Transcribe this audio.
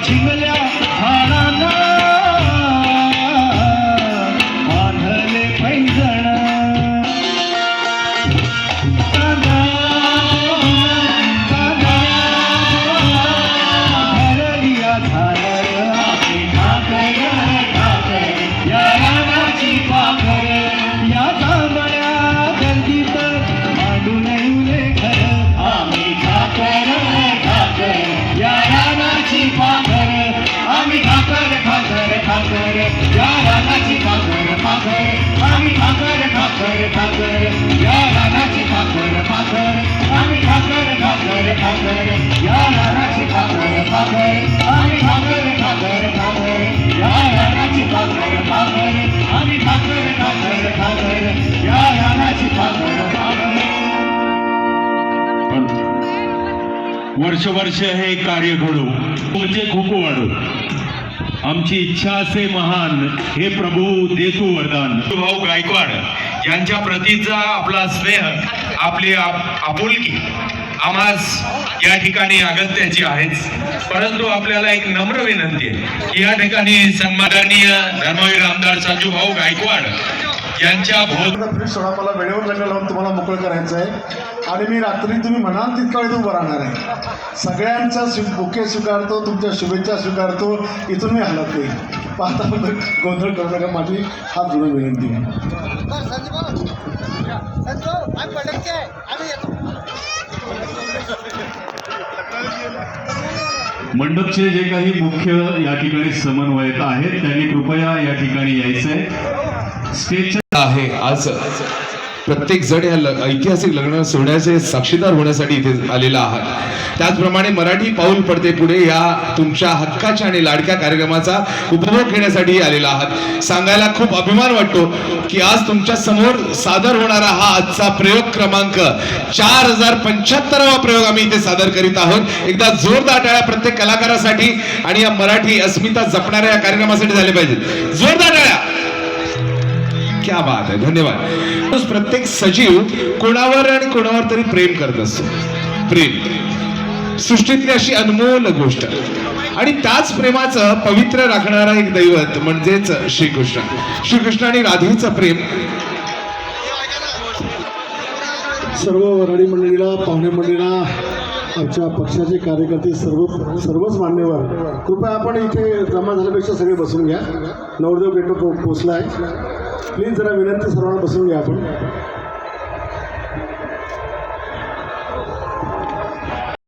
请原谅 या रानाची पाखर, पाखर, आम्ही ठाकर, ठाकर, ठाकर, या रानाची पाखर, पाखर, आम्ही ठाकर, ठाकर, ठाकर, या रानाची पाखर, पाखर, आम्ही ठाकर, ठाकर, ठाकर, या रानाची पाखर, पाखर, आम्ही ठाकर, ठाकर, ठाकर, या रानाची पाखर, पाखर. वर्ष वर्ष हे कार्य घडू. म्हणजे खूप वाढू. आमची इच्छा असे महान हे प्रभू देतो वरदान. भाऊ गायकवाड यांच्या प्रतीचा आपला स्नेह आपली आप- आपुलकी आम्हास या ठिकाणी अगत्याची आहेच. परंतु आपल्याला एक नम्र विनंती आहे की या ठिकाणी सन्माननीय धर्मवीर आमदार संजू भाऊ गायकवाड यांच्या फ्रीज सोडा मला वेळेवर लग्न लावून तुम्हाला मोकळं करायचं आहे. आणि मी रात्री तुम्ही म्हणाल तितका वेळ उभं राहणार आहे. सगळ्यांचा स्वी बुके स्वीकारतो तुमच्या शुभेच्छा स्वीकारतो. इथून मी हलत नाही. पाहता गोंधळ करू नका माझी हा जुनं विनंती आहे. मंडपचे जे काही मुख्य या ठिकाणी समन्वयक आहेत त्यांनी कृपया या ठिकाणी यायचंय. स्टेज आहे आज. प्रत्येक जण या ऐतिहासिक लग्न सोहळ्याचे साक्षीदार होण्यासाठी इथे आलेला आहात. त्याचप्रमाणे मराठी पाऊल पडते पुढे या तुमच्या हक्काच्या आणि लाडक्या कार्यक्रमाचा उपभोग घेण्यासाठी आलेला आहात. सांगायला खूप अभिमान वाटतो की आज तुमच्यासमोर सादर होणारा हा आजचा प्रयोग क्रमांक चार हजार पंच्याहत्तरावा प्रयोग आम्ही इथे सादर करीत आहोत. एकदा जोरदार टाळ्या प्रत्येक कलाकारासाठी आणि या मराठी अस्मिता जपणाऱ्या या कार्यक्रमासाठी झाले पाहिजे जोरदार क्या बात आहे धन्यवाद. प्रत्येक सजीव कोणावर आणि कोणावर तरी प्रेम करत असतो. प्रेम. सृष्टीतली अशी अनमोल गोष्ट. आणि त्याच प्रेमाचं पवित्र राखणारा एक दैवत म्हणजेच श्रीकृष्ण. श्रीकृष्ण आणि राधेचं प्रेम. सर्व वराडी मंडळीला पाहुणे मंडळीला आमच्या पक्षाचे कार्यकर्ते सर्व सर्वच मान्यवर कृपया आपण इथे जमा झाल्यापेक्षा सगळे बसून घ्या. नवरदेव गेटवर पोहोचला आहे प्लीज जरा विनंती सर्वांना बसून घ्या आपण.